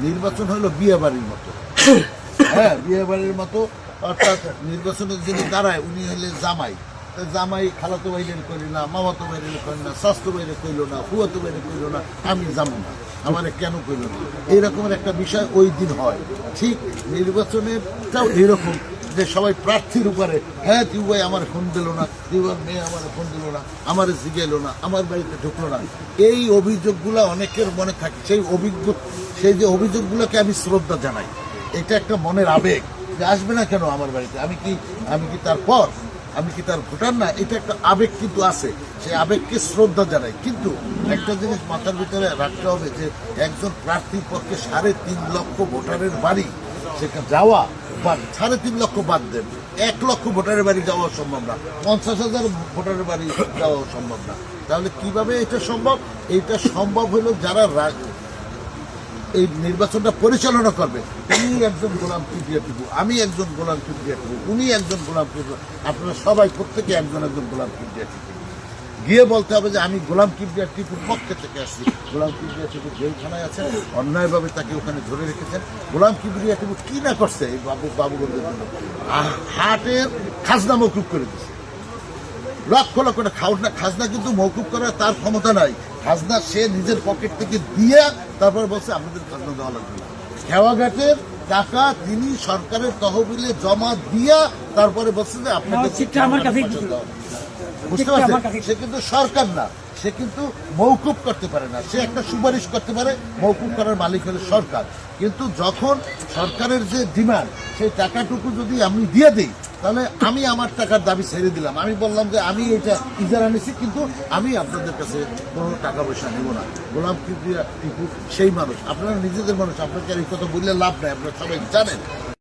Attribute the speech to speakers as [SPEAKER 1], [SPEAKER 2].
[SPEAKER 1] নির্বাচন হলো বিয়ে বাড়ির মতো। হ্যাঁ বিয়ে বাড়ির মতো, অর্থাৎ নির্বাচনের যিনি দাঁড়ায়, উনি হলে জামাই। জামাই খালাতো বাইরে করি না, মামাতো বাইরে করি না, স্বাস্থ্য বাইরে কইল না, ফুয়াতো বাইরে কইল না, আমি জানো না। আমার কেন কইল না? এইরকমের একটা বিষয় ওই দিন হয়। ঠিক নির্বাচনেরটাও এইরকম। যে সবাই প্রার্থীর উপরে হ্যাঁ তুই ভাই আমার ফোন দিল না তুই মেয়ে আমার ফোন দিল না, আমার জিগেলো না, আমার বাড়িতে ঢুকলো না। এই অভিযোগগুলো অনেকের মনে থাকে। সেই অভিজ্ঞ, সেই যে অভিযোগগুলোকে আমি শ্রদ্ধা জানাই। এটা একটা মনের আবেগ যে আসবে না কেন আমার বাড়িতে? আমি কি আমি কি তার পর? আমি কি তার ভোটার না? এটা একটা আবেগ কিন্তু আছে। সেই আবেগকে শ্রদ্ধা জানাই। কিন্তু একটা জিনিস মাথার ভিতরে রাখতে হবে যে একজন প্রার্থীর পক্ষে সাড়ে তিন লক্ষ ভোটারের বাড়ি সেখানে যাওয়া বা সাড়ে তিন লক্ষ বাদ দেন এক লক্ষ ভোটারের বাড়ি যাওয়া সম্ভব না। পঞ্চাশ হাজার ভোটারের বাড়ি যাওয়া সম্ভব না। তাহলে কীভাবে এটা সম্ভব? এটা সম্ভব হলো যারা এই নির্বাচনটা পরিচালনা করবে। উনি একজন গোলাম কিবরিয়া টিপু আমি একজন গোলাম কিবরিয়া টিপু উনি একজন গোলাম কিবরিয়া আপনারা সবাই প্রত্যেকে একজন একজন গোলাম কিবরিয়া টিপু গিয়ে বলতে হবে যে আমি গোলাম কিবরিয়া টিপুর পক্ষে থেকে আসছি। গোলাম কিবরিয়া টিপু জেলখানায় আছেন অন্যায়ভাবে তাকে ওখানে ধরে রেখেছেন। গোলাম কিবরিয়া টিপু কি না করছে এই বাবু বাবুগঞ্জের জন্য? হাটের খাজনা মকুব করে দিচ্ছে লক্ষ লক্ষ টাকা খাজনা খাজনা কিন্তু মৌকুব করার তার ক্ষমতা নাই। খাজনা সে নিজের পকেট থেকে দিয়ে তারপর বলছে আপনাদের খাজনা দেওয়া লাগবে না। খেওয়াঘাটের টাকা তিনি সরকারের তহবিলে জমা দিয়া তারপরে বলছে যে আপনাকে
[SPEAKER 2] আমার চিঠা
[SPEAKER 1] বুঝতে পারছেন? সে কিন্তু সরকার না। সে কিন্তু মৌকুব করতে পারে না। সে একটা সুপারিশ করতে পারে মৌকুব করার মালিক হলো সরকার। কিন্তু যখন সরকারের যে ডিমান্ড সেই টাকাটুকু যদি আমি দিয়ে দিই তাহলে আমি আমার টাকার দাবি ছেড়ে দিলাম। আমি বললাম যে আমি এটা ইজারা নিছি কিন্তু আমি আপনাদের কাছে কোনো টাকা পয়সা নেব না। গোলাম টিপু সেই মানুষ। আপনারা নিজেদের মানুষ আপনাকে আর এই কথা বললে লাভ নাই আপনারা সবাই জানেন।